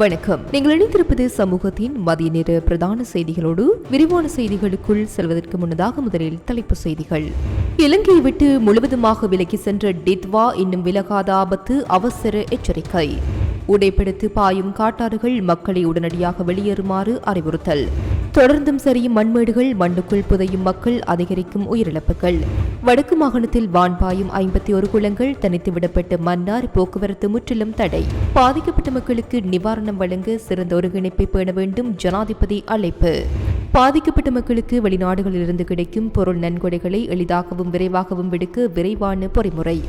வணக்கம். நீங்கள் இணைந்திருப்பது சமூகத்தின் மதிய நேர பிரதான செய்திகளோடு விரிவான செய்திகளுக்குள் செல்வதற்கு முன்னதாக முதலில் தலைப்பு செய்திகள். இலங்கையை விட்டு முழுவதுமாக விலகி சென்ற டித்வா இன்னும் விலகாத ஆபத்து அவசர எச்சரிக்கை. உடைப்படுத்து பாயும் காட்டாறுகள் மக்களை உடனடியாக வெளியேறுமாறு அறிவுறுத்தல். தொடர்ந்தும் சரியும் மண்மேடுகள் மண்ணுக்குள் புதையும் மக்கள் அதிகரிக்கும் உயிரிழப்புகள். வடக்கு மாகாணத்தில் வான்பாயும் ஐம்பத்தி ஒரு குளங்கள் தனித்து விடப்பட்ட மன்னார் போக்குவரத்து முற்றிலும் தடை. பாதிக்கப்பட்ட மக்களுக்கு நிவாரணம் வழங்க சிறந்த ஒருங்கிணைப்பை பேண வேண்டும் ஜனாதிபதி அழைப்பு. பாதிக்கப்பட்ட மக்களுக்கு வெளிநாடுகளிலிருந்து கிடைக்கும் பொருள் நன்கொடைகளை எளிதாகவும் விரைவாகவும் விடுக்க விரைவான பொறிமுறை.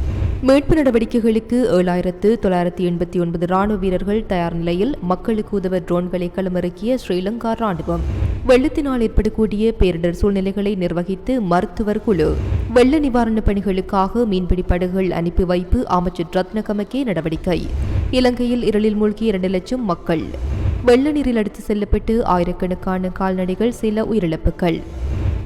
மீட்பு நடவடிக்கைகளுக்கு ஏழாயிரத்து தொள்ளாயிரத்தி எண்பத்தி ஒன்பது ராணுவ வீரர்கள் தயார் நிலையில் மக்களுக்கு உதவ ட்ரோன்களை களமிறக்கிய ஸ்ரீலங்கா ராணுவம். வெள்ளத்தினால் ஏற்படக்கூடிய பேரிடர் சூழ்நிலைகளை நிர்வகித்து மருத்துவர் குழு. வெள்ள நிவாரணப் பணிகளுக்காக மீன்பிடி படகுகள் அனுப்பி வைப்பு அமைச்சர் ரத்னகமக்கே நடவடிக்கை. இலங்கையில் இருளில் மூழ்கி இரண்டு லட்சம் மக்கள். வெள்ள நீரில் அடித்து செல்லப்பட்டு ஆயிரக்கணக்கான கால்நடைகள் சில உயிரிழப்புகள்.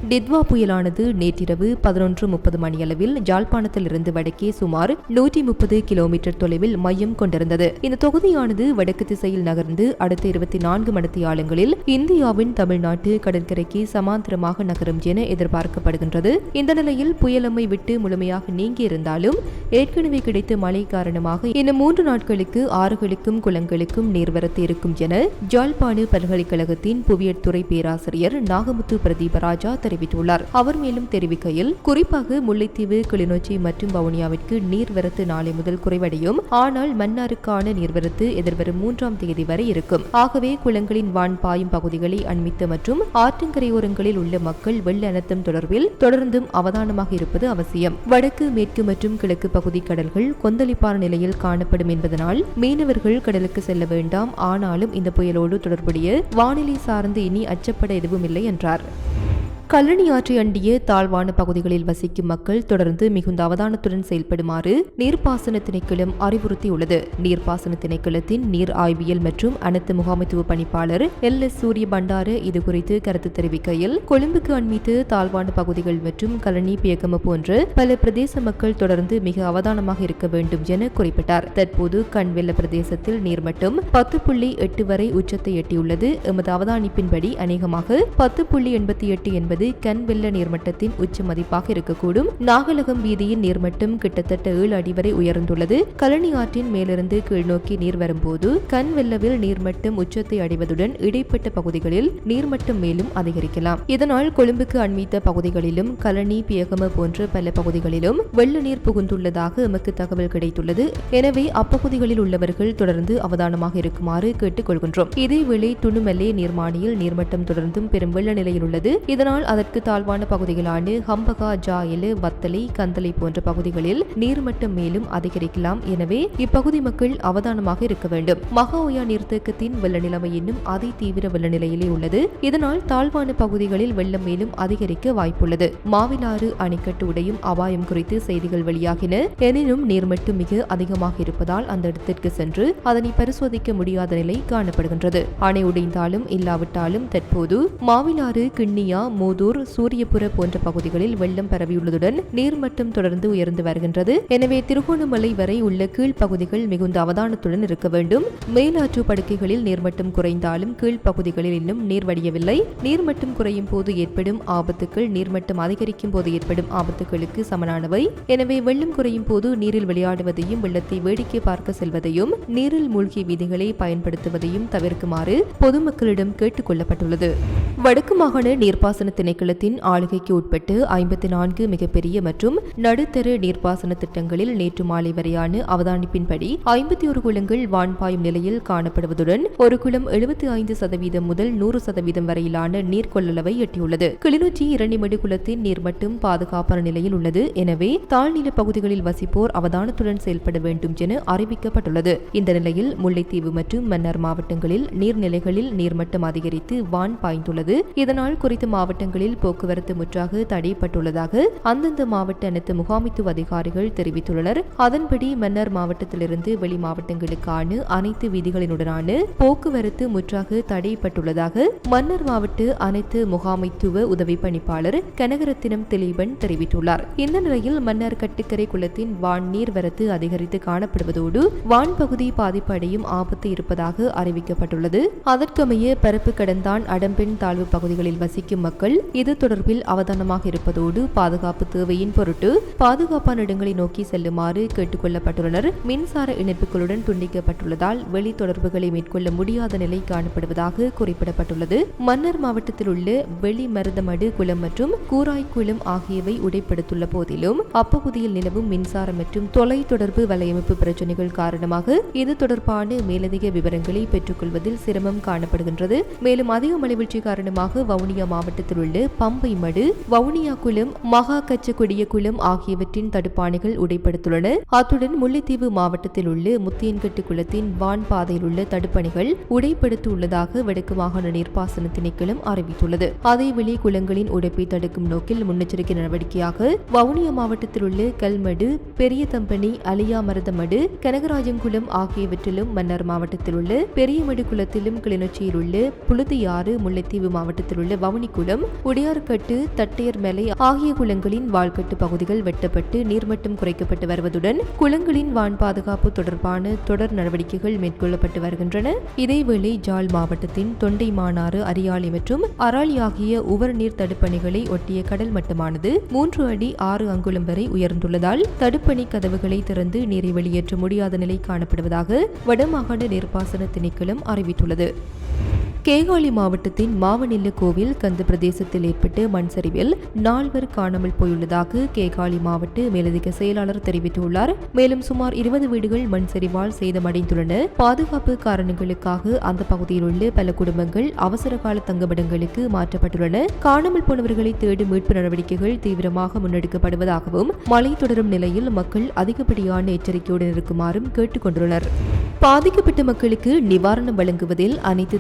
டித்வா புயலானது நேற்றிரவு பதினொன்று முப்பது மணியளவில் ஜாழ்ப்பாணத்தில் இருந்து வடக்கே சுமார் நூற்றி முப்பது கிலோமீட்டர் தொலைவில் மையம் கொண்டிருந்தது. இந்த தொகுதியானது வடக்கு திசையில் நகர்ந்து அடுத்த இருபத்தி நான்கு மணித்தியாலங்களில் இந்தியாவின் தமிழ்நாட்டு கடற்கரைக்கு சமாந்தரமாக நகரும் என எதிர்பார்க்கப்படுகின்றது. இந்த நிலையில் புயலம்மை விட்டு முழுமையாக நீங்கியிருந்தாலும் ஏற்கனவே கிடைத்த மழை காரணமாக இன்னும் மூன்று நாட்களுக்கு ஆறுகளுக்கும் குளங்களுக்கும் நீர்வரத்து இருக்கும் என ஜாழ்ப்பாண பல்கலைக்கழகத்தின் புவியியல் துறை பேராசிரியர் நாகமுத்து பிரதீபராஜா தெரிவித்துள்ளார். அவர் மேலும் தெரிவிக்கையில் குறிப்பாக முல்லைத்தீவு கிளிநொச்சி மற்றும் வவுனியாவிற்கு நீர்வரத்து நாளை முதல் குறைவடையும். ஆனால் மன்னாருக்கான நீர்வரத்து எதிர்வரும் மூன்றாம் தேதி வரை இருக்கும். ஆகவே குளங்களின் வான் பாயும் பகுதிகளை அண்மித்த மற்றும் ஆற்றங்கரையோரங்களில் உள்ள மக்கள் வெள்ள அனர்த்தம் தொடர்பில் தொடர்ந்தும் அவதானமாக இருப்பது அவசியம். வடக்கு மேற்கு மற்றும் கிழக்கு பகுதி கடல்கள் கொந்தளிப்பான நிலையில் காணப்படும் என்பதனால் மீனவர்கள் கடலுக்கு செல்ல வேண்டாம். ஆனாலும் இந்த புயலோடு தொடர்புடைய வானிலை சார்ந்து இனி அச்சப்பட எதுவும் இல்லை என்றார். கல்லணி ஆற்றை அண்டிய தாழ்வான பகுதிகளில் வசிக்கும் மக்கள் தொடர்ந்து மிகுந்த அவதானத்துடன் செயல்படுமாறு நீர்ப்பாசன திணைக்களம் அறிவுறுத்தியுள்ளது. நீர்ப்பாசன திணைக்களத்தின் நீர் ஆய்வியல் மற்றும் அனைத்து முகாமைத்துவ பணிப்பாளர் எல். எஸ். சூரிய பண்டார இதுகுறித்து கருத்து தெரிவிக்கையில் கொழும்புக்கு அண்மித்து தாழ்வான பகுதிகள் மற்றும் கலனி பியக்கம போன்ற பல பிரதேச மக்கள் தொடர்ந்து மிக அவதானமாக இருக்க வேண்டும் என குறிப்பிட்டார். தற்போது கண்வெல்ல பிரதேசத்தில் நீர்மட்டம் பத்து புள்ளி எட்டு வரை உச்சத்தை எட்டியுள்ளது. எமது அவதானிப்பின்படி அநேகமாக பத்து புள்ளி எண்பத்தி எட்டு என்பது என்பது கண் வெள்ள நீர்மட்டத்தின் உச்ச மதிப்பாக இருக்கக்கூடும். நாகலகம் வீதியின் நீர்மட்டம் கிட்டத்தட்ட ஏழு அடி வரை உயர்ந்துள்ளது. கழனி ஆற்றின் மேலிருந்து கீழ்நோக்கி நீர் வரும்போது கண் வெள்ளவில் நீர்மட்டம் உச்சத்தை அடைவதுடன் இடைப்பட்ட பகுதிகளில் நீர்மட்டம் மேலும் அதிகரிக்கலாம். இதனால் கொழும்புக்கு அண்மித்த பகுதிகளிலும் கழனி பியகம போன்ற பல பகுதிகளிலும் வெள்ள நீர் புகுந்துள்ளதாக எமக்கு தகவல் கிடைத்துள்ளது. எனவே அப்பகுதிகளில் உள்ளவர்கள் தொடர்ந்து அவதானமாக இருக்குமாறு கேட்டுக் கொள்கின்றோம் இதேவேளை துணுமல்லே நீர்மானியில் நீர்மட்டம் தொடர்ந்தும் பெரும் வெள்ள நிலையில் உள்ளது. இதனால் அதற்கு தாழ்வான பகுதிகளான ஹம்பகா ஜாயிலு வத்தலை கந்தலை போன்ற பகுதிகளில் நீர்மட்டம் மேலும் அதிகரிக்கலாம். எனவே இப்பகுதி மக்கள் அவதானமாக இருக்க வேண்டும். மகா ஒயா நீர்த்தேக்கத்தின் வெள்ள நிலைமை இன்னும் அதி தீவிர வெள்ள நிலையிலே உள்ளது. இதனால் தாழ்வான பகுதிகளில் வெள்ளம் மேலும் அதிகரிக்க வாய்ப்புள்ளது. மாவிலாறு அணைக்கட்டு உடையும் அபாயம் குறித்து செய்திகள் வெளியாகின. எனினும் நீர்மட்டம் மிக அதிகமாக இருப்பதால் அந்த இடத்திற்கு சென்று அதனை பரிசோதிக்க முடியாத நிலை காணப்படுகின்றது. அணை உடைந்தாலும் இல்லாவிட்டாலும் தற்போது மாவிலாறு கிண்ணியா மூது மூதூர் சூரியபுர போன்ற பகுதிகளில் வெள்ளம் பரவியுள்ளதுடன் நீர்மட்டம் தொடர்ந்து உயர்ந்து வருகின்றது. எனவே திருகோணமலை வரை உள்ள கீழ்ப்பகுதிகள் மிகுந்த அவதானத்துடன் இருக்க வேண்டும். மேலாற்று படுக்கைகளில் நீர்மட்டம் குறைந்தாலும் கீழ்ப்பகுதிகளில் இன்னும் நீர் வடியவில்லை. நீர்மட்டம் குறையும் போது ஏற்படும் ஆபத்துக்கள் நீர்மட்டம் அதிகரிக்கும் போது ஏற்படும் ஆபத்துகளுக்கு சமனானவை. எனவே வெள்ளம் குறையும் போது நீரில் விளையாடுவதையும் வெள்ளத்தை வேடிக்கை பார்க்க செல்வதையும் நீரில் மூழ்கிய வீதிகளை பயன்படுத்துவதையும் தவிர்க்குமாறு பொதுமக்களிடம் கேட்டுக் கொள்ளப்பட்டுள்ளது. வடக்கு மாகாண நீர்ப்பாசன திணைக்களத்தின் ஆளுகைக்கு உட்பட்டு ஐம்பத்தி நான்கு மிகப்பெரிய மற்றும் நடுத்தர நீர்ப்பாசன திட்டங்களில் நேற்று மாலை வரையான அவதானிப்பின்படி ஐம்பத்தி ஒரு குளங்கள் வான்பாயும் நிலையில் காணப்படுவதுடன் ஒரு குளம் எழுபத்தி ஐந்து சதவீதம் முதல் நூறு சதவீதம் வரையிலான நீர் கொள்ளளவை எட்டியுள்ளது. கிளிநொச்சி இரண்டிமடு குளத்தின் நீர்மட்டம் பாதுகாப்பான நிலையில் உள்ளது. எனவே தாழ்நில பகுதிகளில் வசிப்போர் அவதானத்துடன் செயல்பட வேண்டும் என அறிவிக்கப்பட்டுள்ளது. இந்த நிலையில் முல்லைத்தீவு மற்றும் மன்னார் மாவட்டங்களில் நீர்நிலைகளில் நீர்மட்டம் அதிகரித்து வான் பாய்ந்துள்ளது. இதனால் குறித்த மாவட்டங்கள் பகுதிகளில் போக்குவரத்து முற்றாக தடைப்பட்டுள்ளதாக அந்தந்த மாவட்ட அனைத்து முகாமித்துவ அதிகாரிகள் தெரிவித்துள்ளனர். அதன்படி மன்னர் மாவட்டத்திலிருந்து வெளி மாவட்டங்களுக்கான அனைத்து வீதிகளினுடனான போக்குவரத்து முற்றாக தடைப்பட்டுள்ளதாக மன்னர் மாவட்ட அனைத்து முகாமைத்துவ உதவி பணிப்பாளர் கனகரத்தினம் திலீபன் தெரிவித்துள்ளார். இந்த நிலையில் மன்னர் கட்டுக்கரை குளத்தின் வான் நீர்வரத்து அதிகரித்து காணப்படுவதோடு வான் பகுதி பாதிப்பு அடையும் ஆபத்து இருப்பதாக அறிவிக்கப்பட்டுள்ளது. அதற்கமைய பரப்பு கடந்தான் அடம்பெண் தாழ்வு பகுதிகளில் வசிக்கும் மக்கள் இது தொடர்பில் அவதானமாக இருப்பதோடு பாதுகாப்பு தேவையின் பொருட்டு பாதுகாப்பான இடங்களை நோக்கி செல்லுமாறு கேட்டுக்கொள்ளப்பட்டுள்ளனர். மின்சார இணைப்புகளுடன் துண்டிக்கப்பட்டுள்ளதால் வெளி தொடர்புகளை மேற்கொள்ள முடியாத நிலை காணப்படுவதாக குறிப்பிடப்பட்டுள்ளது. மன்னர் மாவட்டத்தில் உள்ள வெளி மருதமடு குளம் மற்றும் கூராய் குளம் ஆகியவை உடைப்படுத்துள்ள போதிலும் அப்பகுதியில் நிலவும் மின்சாரம் மற்றும் தொலை தொடர்பு வலையமைப்பு பிரச்சினைகள் காரணமாக இது தொடர்பான மேலதிக விவரங்களை பெற்றுக்கொள்வதில் சிரமம் காணப்படுகின்றது. மேலும் அதிக மழைவீழ்ச்சி காரணமாக வவுனியா மாவட்டத்தில் உள்ள பம்பை மடு வவுனியா குளம் மகா கச்சக்குடிய குளம் ஆகியவற்றின் தடுப்பாணைகள் உடைப்படுத்துள்ளன. அத்துடன் முல்லைத்தீவு மாவட்டத்தில் உள்ள முத்தியன்கட்டு குளத்தின் வான் பாதையில் உள்ள தடுப்பணைகள் உடைப்படுத்தியுள்ளதாக வடக்கு மாகாண நீர்ப்பாசன திணைக்களம் அறிவித்துள்ளது. அதேவேளை குளங்களின் உடைப்பை தடுக்கும் நோக்கில் முன்னெச்சரிக்கை நடவடிக்கையாக வவுனியா மாவட்டத்தில் உள்ள கல்மடு பெரிய தம்பனி அலியா மருதமடு கனகராஜங்குளம் ஆகியவற்றிலும் மன்னார் மாவட்டத்தில் உள்ள பெரியமடு குளத்திலும் கிளிநொச்சியில் உள்ள புழுதியாறு முல்லைத்தீவு மாவட்டத்தில் உள்ள வவுனிக்குளம் உடையார்கட்டு தட்டையர் மலை ஆகிய குளங்களின் வாழ்கட்டு பகுதிகள் வெட்டப்பட்டு நீர்மட்டம் குறைக்கப்பட்டு வருவதுடன் குளங்களின் வான் பாதுகாப்பு தொடர்பான தொடர் நடவடிக்கைகள் மேற்கொள்ளப்பட்டு வருகின்றன. இதேவேளை ஜாழ் மாவட்டத்தின் தொண்டை மானாறு அரியாலை மற்றும் அராலி ஆகிய உவர்நீர் தடுப்பணிகளை ஒட்டிய கடல் மட்டமானது மூன்று அடி ஆறு அங்குலம் வரை உயர்ந்துள்ளதால் தடுப்பணி கதவுகளை திறந்து நீரை வெளியேற்ற முடியாத நிலை காணப்படுவதாக வடமாகாண நீர்ப்பாசன திணைக்களம் அறிவித்துள்ளது. கேகாலி மாவட்டத்தின் மாவனில்ல கோவில் கந்த பிரதேசத்தில் ஏற்பட்ட மண் சரிவில் நால்வர் காணாமல் போயுள்ளதாக கேகாலி மாவட்ட மேலதிக செயலாளர் தெரிவித்துள்ளார். மேலும் சுமார் இருபது வீடுகள் மண் சரிவால் சேதமடைந்துள்ளன. பாதுகாப்பு காரணங்களுக்காக அந்த பகுதியில் உள்ள பல குடும்பங்கள் அவசர கால தங்குமிடங்களுக்கு மாற்றப்பட்டுள்ளன. காணாமல் போனவர்களை தேடும் மீட்பு நடவடிக்கைகள் தீவிரமாக முன்னெடுக்கப்படுவதாகவும் மழை தொடரும் நிலையில் மக்கள் அதிகப்படியான எச்சரிக்கையுடன் இருக்குமாறும் கேட்டுக் கொண்டுள்ளனர் பாதிக்கப்பட்ட மக்களுக்கு நிவாரணம் வழங்குவதில் அனைத்து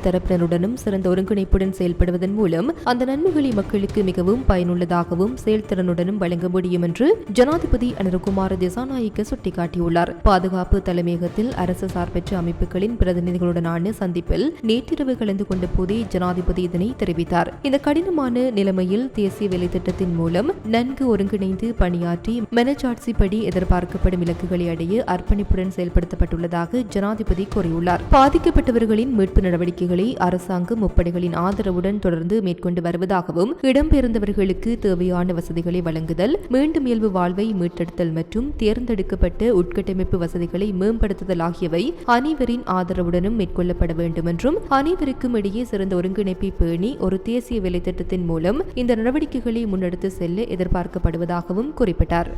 தரப்பினருடனும் சிறந்த ஒருங்கிணைப்புடன் செயல்படுவதன் மூலம் அந்த நன்மைகளை மக்களுக்கு மிகவும் பயனுள்ளதாகவும் செயல்திறனுடனும் வழங்க முடியும் என்று ஜனாதிபதி அனுரகுமார திசாநாயக்க சுட்டிக்காட்டியுள்ளார். பாதுகாப்பு தலைமையகத்தில் அரசு சார்பற்ற அமைப்புகளின் பிரதிநிதிகளுடனான சந்திப்பில் நேற்றிரவு கலந்து கொண்ட போதே ஜனாதிபதி இதனை தெரிவித்தார். இந்த கடினமான நிலைமையில் தேசிய வேலை திட்டத்தின் மூலம் நன்கு ஒருங்கிணைந்து பணியாற்றி மெனச்சாட்சிப்படி எதிர்பார்க்கப்படும் இலக்குகளை அடைய அர்ப்பணிப்புடன் செயல்படுத்தப்பட்டுள்ளதாக ஜனாதிபதி கூறியுள்ளார். பாதிக்கப்பட்டவர்களின் மீட்பு நடவடிக்கைகளை அரசு அரசாங்கம் முப்படைகளின் ஆதரவுடன் தொடர்ந்து மேற்கொண்டு வருவதாகவும் இடம்பெயர்ந்தவர்களுக்கு தேவையான வசதிகளை வழங்குதல் மீண்டும் இயல்பு வாழ்வை மீட்டெடுத்தல் மற்றும் தேர்ந்தெடுக்கப்பட்ட உட்கட்டமைப்பு வசதிகளை மேம்படுத்துதல் ஆகியவை அனைவரின் ஆதரவுடனும் மேற்கொள்ளப்பட வேண்டும் என்றும் அனைவருக்கும் இடையே சிறந்த ஒருங்கிணைப்பை பேணி ஒரு தேசிய வேலை திட்டத்தின் மூலம் இந்த நடவடிக்கைகளை முன்னெடுத்து செல்ல எதிர்பார்க்கப்படுவதாகவும் குறிப்பிட்டார்.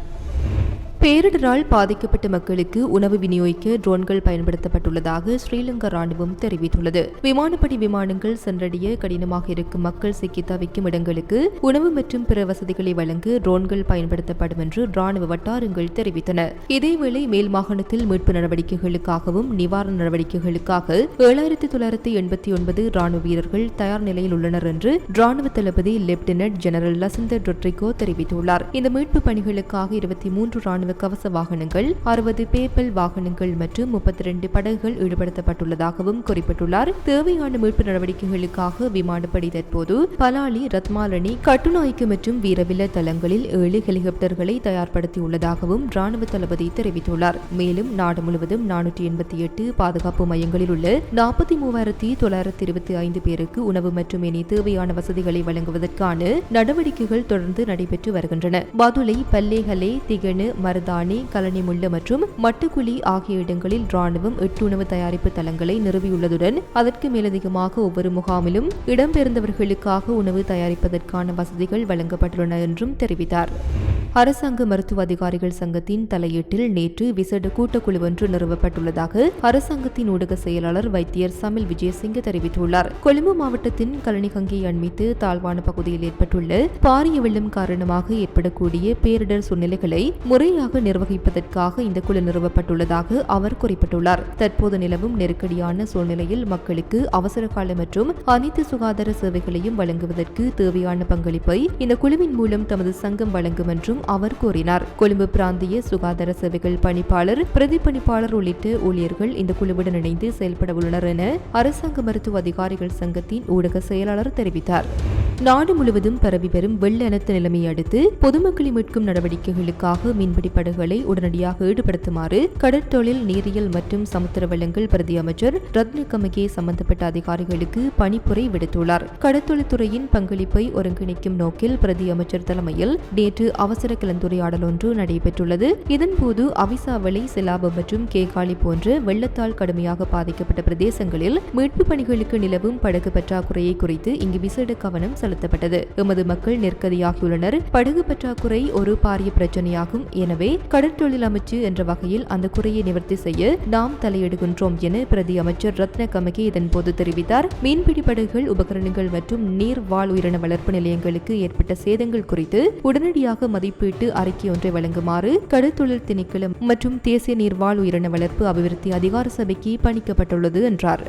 பேரிடரால் பாதிக்கப்பட்ட மக்களுக்கு உணவு விநியோகிக்க ட்ரோன்கள் பயன்படுத்தப்பட்டுள்ளதாக ஸ்ரீலங்கா ராணுவம் தெரிவித்துள்ளது. விமானப்படி விமானங்கள் சென்றடைய கடினமாக இருக்கும் மக்கள் சிக்கி தவிக்கும் இடங்களுக்கு உணவு மற்றும் பிற வசதிகளை வழங்க ட்ரோன்கள் பயன்படுத்தப்படும் என்று ராணுவ வட்டாரங்கள் தெரிவித்தன. இதேவேளை மேல் மாகாணத்தில் மீட்பு நடவடிக்கைகளுக்காகவும் நிவாரண நடவடிக்கைகளுக்காக ஏழாயிரத்தி தொள்ளாயிரத்தி எண்பத்தி ஒன்பது ராணுவ வீரர்கள் தயார் நிலையில் உள்ளனர் என்று ராணுவ தளபதி லெப்டினன்ட் ஜெனரல் லசந்த டொட்ரிகோ தெரிவித்துள்ளார். இந்த மீட்பு பணிகளுக்காக இருபத்தி மூன்று ராணுவ ராணுவ கவச வாகனங்கள் அறுபது பேப்பல் வாகனங்கள் மற்றும் முப்பத்தி இரண்டு படகுகள் ஈடுபடுத்தப்பட்டுள்ளதாகவும் குறிப்பிட்டுள்ளார். தேவையான மீட்பு நடவடிக்கைகளுக்காக விமானப்படை தற்போது பலாலி ரத்மாலனி கட்டுநாய்க்கு மற்றும் வீரவில்ல தளங்களில் ஏழு ஹெலிகாப்டர்களை தயார்படுத்தியுள்ளதாகவும் ராணுவ தளபதி தெரிவித்துள்ளார். மேலும் நாடு முழுவதும் நானூற்றி எண்பத்தி எட்டு பாதுகாப்பு மையங்களில் உள்ள நாற்பத்தி மூவாயிரத்தி தொள்ளாயிரத்தி இருபத்தி ஐந்து பேருக்கு உணவு மற்றும் இனி தேவையான வசதிகளை வழங்குவதற்கான நடவடிக்கைகள் தொடர்ந்து நடைபெற்று வருகின்றன. பதுளை பல்லேகலே திகனு மருதாணி கலனிமுள்ள மற்றும் மட்டுக்குழி ஆகிய இடங்களில் ராணுவம் எட்டு உணவு தயாரிப்பு தளங்களை நிறுவியுள்ளதுடன் அதற்கு மேலதிகமாக ஒவ்வொரு முகாமிலும் இடம்பெயர்ந்தவர்களுக்காக உணவு தயாரிப்பதற்கான வசதிகள் வழங்கப்பட்டுள்ளன என்றும் தெரிவித்தார். அரசாங்க மருத்துவ அதிகாரிகள் சங்கத்தின் தலையீட்டில் நேற்று விசேட கூட்டக்குழு ஒன்று நிறுவப்பட்டுள்ளதாக அரசாங்கத்தின் ஊடக செயலாளர் வைத்தியர் சமில் விஜயசிங்க தெரிவித்துள்ளார். கொழும்பு மாவட்டத்தின் கலனிகங்கை அண்மித்து தாழ்வான பகுதியில் ஏற்பட்டுள்ள பாரிய வெள்ளம் காரணமாக ஏற்படக்கூடிய பேரிடர் சூழ்நிலைகளை முறையாக நிர்வகிப்பதற்காக இந்த குழு நிறுவப்பட்டுள்ளதாக அவர் குறிப்பிட்டுள்ளார். தற்போது நிலவும் நெருக்கடியான சூழ்நிலையில் மக்களுக்கு அவசர கால மற்றும் அனைத்து சுகாதார சேவைகளையும் வழங்குவதற்கு தேவையான பங்களிப்பை இந்த குழுவின் மூலம் தமது சங்கம் வழங்கும் என்றும் அவர் கூறினார். கொழும்பு பிராந்திய சுகாதார சேவைகள் பணிப்பாளர் பிரதிப்பணிப்பாளர் உள்ளிட்ட ஊழியர்கள் இந்த குழுவுடன் இணைந்து செயல்பட உள்ளனர் என அரசாங்க மருத்துவ அதிகாரிகள் சங்கத்தின் ஊடக செயலாளர் தெரிவித்தார். நாடு முழுவதும் பரவி வரும் வெள்ள அனர்த்த நிலைமையை அடுத்து பொதுமக்களை மீட்கும் நடவடிக்கைகளுக்காக மீன்பிடி படகுகளை உடனடியாக ஈடுபடுத்துமாறு கடற்தொழில் நீரியல் மற்றும் சமுத்திர வளங்கள் பிரதி அமைச்சர் ரத்ன கமகே சம்பந்தப்பட்ட அதிகாரிகளுக்கு பணிப்புரை விடுத்துள்ளார். கடற்தொழில்துறையின் பங்களிப்பை ஒருங்கிணைக்கும் நோக்கில் பிரதி அமைச்சர் தலைமையில் நேற்று அவசர கலந்துரையாடல் ஒன்று நடைபெற்றுள்ளது. இதன்போது அவிசாவளி சிலாபம் மற்றும் கேகாலி போன்ற வெள்ளத்தால் கடுமையாக பாதிக்கப்பட்ட பிரதேசங்களில் மீட்பு பணிகளுக்கு நிலவும் படகு பற்றாக்குறையை குறித்து இங்கு விசேட கவனம் செலுத்தப்பட்டது. எமது மக்கள் நெருக்கதியாகியுள்ளனர். படகு பற்றாக்குறை ஒரு பாரிய பிரச்சனையாகும். எனவே கடற்தொழில் அமைச்சு என்ற வகையில் அந்த குறையை நிவர்த்தி செய்ய நாம் தலையிடுகின்றோம் என பிரதி அமைச்சர் ரத்ன கமகே இதன்போது தெரிவித்தார். மீன்பிடி படகுகள் உபகரணங்கள் மற்றும் நீர் வாழ் உயிரின வளர்ப்பு நிலையங்களுக்கு ஏற்பட்ட சேதங்கள் குறித்து உடனடியாக மதிப்பு மதிப்பீட்டு அறிக்கை ஒன்றை வழங்குமாறு கடற்தொழில் திணைக்களம் மற்றும் தேசிய நீர்வாழ் உயிரின வளர்ப்பு அபிவிருத்தி அதிகார சபைக்கு பணிக்கப்பட்டுள்ளது என்றார்.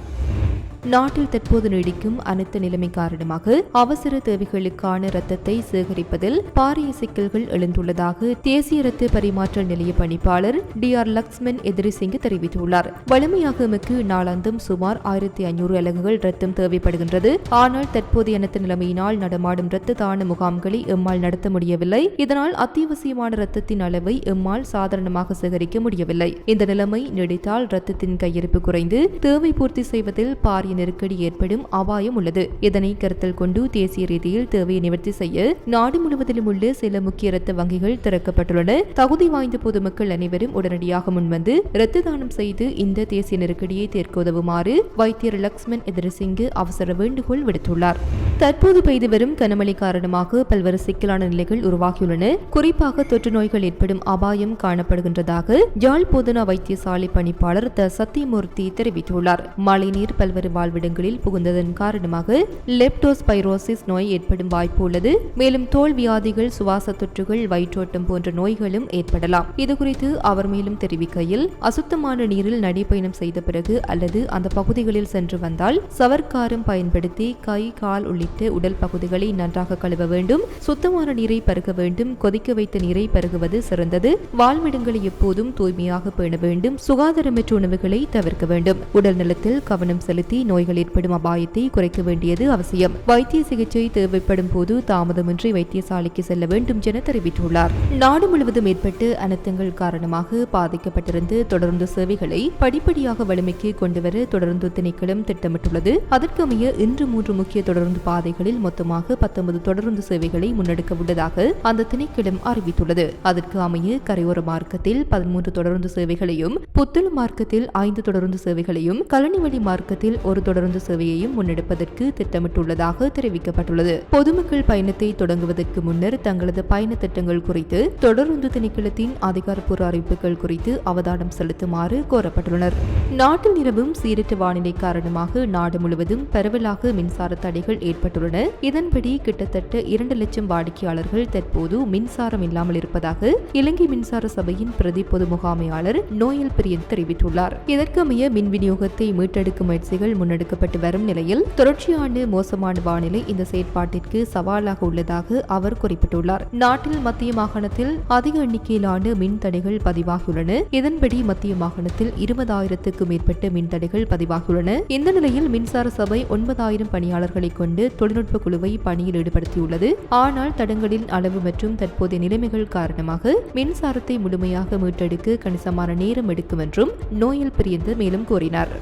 நாட்டில் தற்போது நீடிக்கும் அனைத்து நிலைமை காரணமாக அவசர தேவைகளுக்கான ரத்தத்தை சேகரிப்பதில் பாரிய சிக்கல்கள் எழுந்துள்ளதாக தேசிய ரத்த பரிமாற்ற நிலைய பணிப்பாளர் டி ஆர் லக்ஷ்மன் எதிரிசிங் தெரிவித்துள்ளார். வலிமையாக எமக்கு நாளாந்தம் சுமார் ஆயிரத்தி ஐநூறு அலகுகள் ரத்தம் தேவைப்படுகின்றது. ஆனால் தற்போதைய அனைத்து நிலைமையினால் நடமாடும் ரத்த தான முகாம்களை எம்மால் நடத்த முடியவில்லை. இதனால் அத்தியாவசியமான ரத்தத்தின் அளவை எம்மால் சாதாரணமாக சேகரிக்க முடியவில்லை. இந்த நிலைமை நீடித்தால் ரத்தத்தின் கையிருப்பு குறைந்து தேவை பூர்த்தி செய்வதில் பாரிய பாரிய நெருக்கடி ஏற்படும் அபாயம் உள்ளது. இதனை கருத்தில் கொண்டு தேசிய ரீதியில் தேவையை நிவர்த்தி செய்ய நாடு முழுவதிலும் உள்ள சில முக்கிய இரத்த வங்கிகள் திறக்கப்பட்டுள்ளன. தகுதி வாய்ந்த பொதுமக்கள் அனைவரும் உடனடியாக முன்வந்து இரத்த தானம் செய்து இந்த தேசிய நெருக்கடியை தீர்க்க உதவுமாறு வைத்தியர் லக்ஷ்மன் எதிரசிங்கு அவசர வேண்டுகோள் விடுத்துள்ளார். தற்போது பெய்து வரும் கனமழை காரணமாக பல்வேறு சிக்கலான நிலைகள் உருவாகியுள்ளன. குறிப்பாக தொற்று நோய்கள் ஏற்படும் அபாயம் காணப்படுகின்றதாக யாழ் போதனா வைத்தியசாலை பணிப்பாளர் த சத்தியமூர்த்தி தெரிவித்துள்ளார். மழைநீர் பல்வேறு வாழ்விடங்களில் புகுந்ததன் காரணமாக லெப்டோஸ்பைரோசிஸ் நோய் ஏற்படும் வாய்ப்பு உள்ளது. மேலும் தோல் வியாதிகள் சுவாச தொற்றுகள் வயிற்றோட்டம் போன்ற நோய்களும் ஏற்படலாம். இதுகுறித்து அவர் மேலும் தெரிவிக்கையில் அசுத்தமான நீரில் நடைபயணம் செய்த பிறகு அல்லது அந்த பகுதிகளில் சென்று வந்தால் சவர்க்காரம் பயன்படுத்தி கை கால் உள்ளிட்ட உடல் பகுதிகளை நன்றாக கழுவ வேண்டும். சுத்தமான நீரை பருக வேண்டும். கொதிக்க வைத்த நீரை பருகுவது சிறந்தது. வாழ்விடங்களை எப்போதும் தூய்மையாக பேண வேண்டும். சுகாதாரமற்ற உணவுகளை தவிர்க்க வேண்டும். உடல் நலத்தில் கவனம் செலுத்தி நோய்கள் ஏற்படும் அபாயத்தை குறைக்க வேண்டியது அவசியம். வைத்திய சிகிச்சை தேவைப்படும் போது தாமதமின்றி வைத்தியசாலைக்கு செல்ல வேண்டும் என தெரிவித்துள்ளார். நாடு முழுவதும் ஏற்பட்டு அனர்த்தங்கள் காரணமாக பாதிக்கப்பட்டிருந்து தொடர்ந்து சேவைகளை படிப்படியாக வலிமைக்கு கொண்டுவர தொடர்ந்து திணைக்களம் திட்டமிட்டுள்ளது. அதற்கமைய இன்று மூன்று முக்கிய தொடர்ந்து பாதைகளில் மொத்தமாக பத்தொன்பது தொடர்ந்து சேவைகளை முன்னெடுக்க உள்ளதாக அந்த திணைக்களம் அறிவித்துள்ளது. அதற்கு அமைய கரையோர மார்க்கத்தில் பதிமூன்று தொடர்ந்து சேவைகளையும் புத்தளம் மார்க்கத்தில் ஐந்து தொடர்ந்து சேவைகளையும் கழனிவழி மார்க்கத்தில் ஒரு தொடர்ந்து சேவையையும் முன்னெடுப்பதற்கு திட்டமிட்டுள்ளதாக தெரிவிக்கப்பட்டுள்ளது. பொதுமக்கள் பயணத்தை தொடங்குவதற்கு முன்னர் தங்களது பயண திட்டங்கள் குறித்து தொடர்ந்து திணைக்களத்தின் அதிகாரப்பூர்வ அறிவிப்புகள் குறித்து அவதானம் செலுத்துமாறு கோரப்பட்டுள்ளனர். நாட்டில் நிலவும் சீரற்ற வானிலை காரணமாக நாடு முழுவதும் பரவலாக மின்சார தடைகள் ஏற்பட்டுள்ளன. இதன்படி கிட்டத்தட்ட இரண்டு லட்சம் வாடிக்கையாளர்கள் தற்போது மின்சாரம் இல்லாமல் இருப்பதாக இலங்கை மின்சார சபையின் பிரதி பொது முகாமையாளர் நோயல் பிரியன் தெரிவித்துள்ளார். இதற்கமைய மின் விநியோகத்தை மீட்டெடுக்கும் முயற்சிகள் முன் முன்னெடுக்கப்பட்டு வரும் நிலையில் தொடர்ச்சியான மோசமான வானிலை இந்த செயற்பாட்டிற்கு சவாலாக உள்ளதாக அவர் குறிப்பிட்டுள்ளார். நாட்டில் மத்திய மாகாணத்தில் அதிக எண்ணிக்கையிலான மின் தடைகள் பதிவாகியுள்ளன. இதன்படி மத்திய மாகாணத்தில் இருபதாயிரத்துக்கும் மேற்பட்ட மின் தடைகள் பதிவாகியுள்ளன. இந்த நிலையில் மின்சார சபை ஒன்பதாயிரம் பணியாளர்களை கொண்டு தொழில்நுட்ப குழுவை பணியில் ஈடுபடுத்தியுள்ளது. ஆனால் தடங்களின் அளவு மற்றும் தற்போதைய நிலைமைகள் காரணமாக மின்சாரத்தை முழுமையாக மீட்டெடுக்க கணிசமான நேரம் எடுக்கும் என்றும் நோயல் பிரியந்து மேலும் கூறினார்.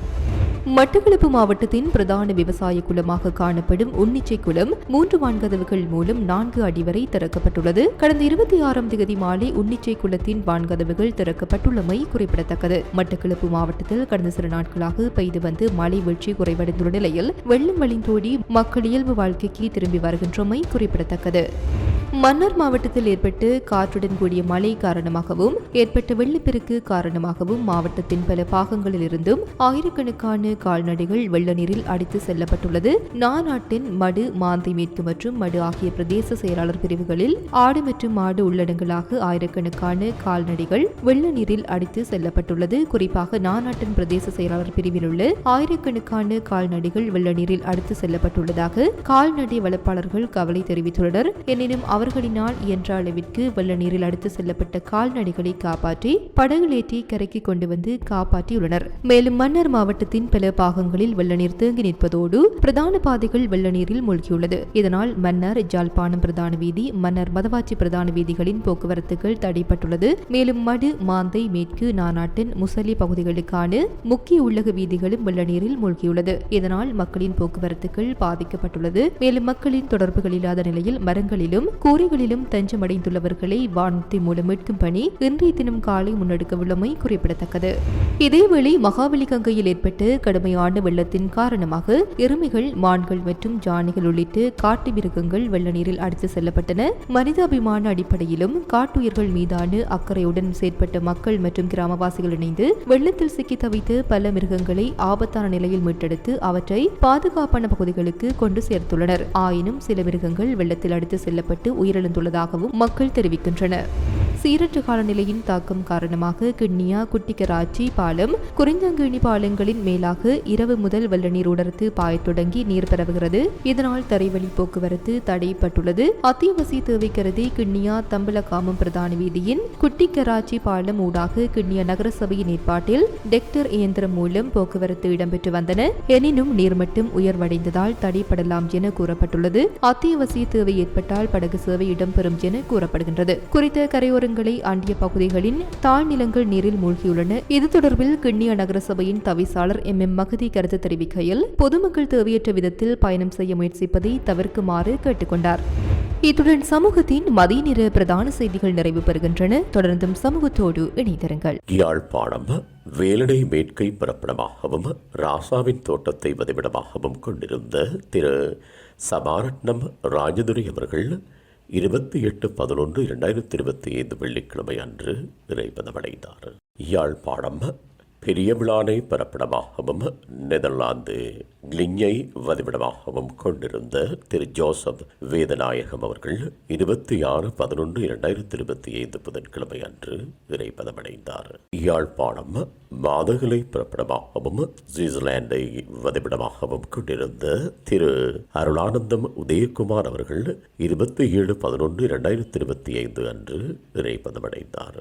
மட்டக்களப்பு மாவட்டத்தின் பிரதான விவசாய குளமாக காணப்படும் உன்னிச்சை குளம் மூன்று வான்கதவுகள் மூலம் நான்கு அடி வரை திறக்கப்பட்டுள்ளது. கடந்த இருபத்தி ஆறாம் தேதி மாலை உன்னிச்சை குளத்தின் வான்கதவுகள் திறக்கப்பட்டுள்ளமை குறிப்பிடத்தக்கது. மட்டக்களப்பு மாவட்டத்தில் கடந்த சில நாட்களாக பெய்து வந்து மழை வீழ்ச்சி குறைவடைந்துள்ள நிலையில் வெள்ளம் வழிந்தோடி மக்கள் இயல்பு வாழ்க்கைக்கு திரும்பி வருகின்றமை குறிப்பிடத்தக்கது. மன்னார் மாவட்டத்தில் ஏற்பட்டு காற்றுடன் கூடிய மழை காரணமாகவும் ஏற்பட்ட வெள்ளப்பெருக்கு காரணமாகவும் மாவட்டத்தின் பல பாகங்களில் இருந்தும் ஆயிரக்கணக்கான கால்நடைகள் வெள்ள நீரில் அடித்து செல்லப்பட்டுள்ளது. நாநாட்டின் மடு மாந்தை மேற்கு மற்றும் மடு ஆகிய பிரதேச செயலாளர் பிரிவுகளில் ஆடு மற்றும் மாடு உள்ளடங்கலாக ஆயிரக்கணக்கான கால்நடைகள் வெள்ள நீரில் அடித்து செல்லப்பட்டுள்ளது. குறிப்பாக நாநாட்டின் பிரதேச செயலாளர் பிரிவில் உள்ள ஆயிரக்கணக்கான கால்நடைகள் வெள்ள நீரில் அடித்து செல்லப்பட்டுள்ளதாக கால்நடை வளர்ப்பாளர்கள் கவலை தெரிவித்துள்ளனர். எனினும் அவர் அவர்களினால் இயன்ற அளவிற்கு வெள்ள நீரில் அடுத்து செல்லப்பட்ட கால்நடைகளை காப்பாற்றி படகுலேற்றி கரைக்கு கொண்டு வந்து காப்பாற்றியுள்ளனர். மேலும் மன்னர் மாவட்டத்தின் பல பாகங்களில் வெள்ள நீர் தேங்கி நிற்பதோடு பிரதான பாதைகள் வெள்ள நீரில் மூழ்கியுள்ளது. இதனால் மன்னர் ஜாழ்ப்பாணம் பிரதான வீதி மன்னர் மதவாச்சி பிரதான வீதிகளின் போக்குவரத்துகள் தடைப்பட்டுள்ளது மேலும் மடு மாந்தை மேற்கு நானாட்டின் முசலி பகுதிகளுக்கான முக்கிய உள்ளக வீதிகளும் வெள்ள நீரில் மூழ்கியுள்ளது. இதனால் மக்களின் போக்குவரத்துகள் பாதிக்கப்பட்டுள்ளது. மேலும் மக்களின் தொடர்புகள் இல்லாத நிலையில் மரங்களிலும் கூரைகளிலும் தஞ்சமடைந்துள்ளவர்களை வானத்தை மூலம் மீட்கும் பணி இன்றைய தினம் காலை முன்னெடுக்கவுள்ளமை குறிப்பிடத்தக்கது. இதேவேளை மகாவலி கங்கையில் ஏற்பட்ட கடுமையான வெள்ளத்தின் காரணமாக எருமைகள் மான்கள் மற்றும் ஜானிகள் உள்ளிட்ட காட்டு மிருகங்கள் வெள்ள நீரில் அடித்து செல்லப்பட்டன. மனிதாபிமான அடிப்படையிலும் காட்டுயிர்கள் மீதான அக்கறையுடன் செயற்பட்ட மக்கள் மற்றும் கிராமவாசிகள் இணைந்து வெள்ளத்தில் சிக்கி தவித்து பல மிருகங்களை ஆபத்தான நிலையில் மீட்டெடுத்து அவற்றை பாதுகாப்பான பகுதிகளுக்கு கொண்டு சேர்த்துள்ளனர். ஆயினும் சில மிருகங்கள் வெள்ளத்தில் அடித்து செல்லப்பட்டு உயிரிழந்துள்ளதாகவும் மக்கள் தெரிவிக்கின்றனர். சீரற்ற காலநிலையின் தாக்கம் காரணமாக கிண்ணியா குட்டிக்கராச்சி பாலம் குறிஞ்சங்கிணி பாலங்களின் மேலாக இரவு முதல் வெள்ள நீர் உடர்த்து பாயத் தொடங்கி நீர் பரவுகிறது. இதனால் தரைவழி போக்குவரத்து தடைப்பட்டுள்ளது. அத்தியாவசிய தேவை கருதி கிண்ணியா தம்பலகாமம் பிரதான வீதியின் குட்டிக்கராச்சி பாலம் ஊடாக கிண்ணியா நகரசபையின் ஏற்பாட்டில் டெக்டர் இயந்திரம் மூலம் போக்குவரத்து இடம்பெற்று வந்தன. எனினும் நீர்மட்டம் உயர்வடைந்ததால் தடைப்படலாம் என கூறப்பட்டுள்ளது. அத்தியாவசிய தேவை ஏற்பட்டால் படகு சேவை இடம்பெறும் என கூறப்படுகின்றது. குறித்த கரையோரங்களை ஆண்டிய பகுதிகளின் தாழ்நிலங்கள் நீரில் மூழ்கியுள்ளன. இது தொடர்பில் கிண்ணிய நகரசபையின் தவிசாளர் எம். எம். மகதி கருத்து தெரிவிக்கையில் பொதுமக்கள் தேவையற்ற விதத்தில் பயணம் செய்ய முயற்சிப்பதை தவிர்க்குமாறு கேட்டுக்கொண்டார். இத்துடன் சமூகத்தின் மதிய நிற பிரதான செய்திகள் நிறைவு பெறுகின்றன. தொடர்ந்தும் சமூகத்தோடு இணைந்திருங்கள். யாழ்ப்பாணம் வேலடை மேற்கை பிறப்பிடமாகவும் ராசாவின் தோட்டத்தை வதிவிடமாகவும் கொண்டிருந்த திரு. சபாரட்னம் ராஜதுரை அவர்கள் இருபத்தி எட்டு பதினொன்று இரண்டாயிரத்தி இருபத்தி ஐந்து வெள்ளிக்கிழமை அன்று இறைப்பதமடைந்தார் யாழ்ப்பாணம் பெரிய விழானை பிறப்பிடமாகவும் நெதர்லாந்து கிளிஞ்சை வதிவிடமாகவும் கொண்டிருந்த திரு ஜோசப் வேதநாயகம் அவர்கள் இருபத்தி ஆறு பதினொன்று இரண்டாயிரத்தி இருபத்தி ஐந்து புதன்கிழமை அன்று இறைப்பதமடைந்தார் யாழ்ப்பாணம் மாதகளை பிறப்பிடமாகவும் சுவிட்சர்லாண்டை வதிவிடமாகவும் கொண்டிருந்த திரு அருளானந்தம் உதயகுமார் அவர்கள் இருபத்தி ஏழு பதினொன்று இரண்டாயிரத்தி இருபத்தி ஐந்து அன்று இறைப்பதமடைந்தார்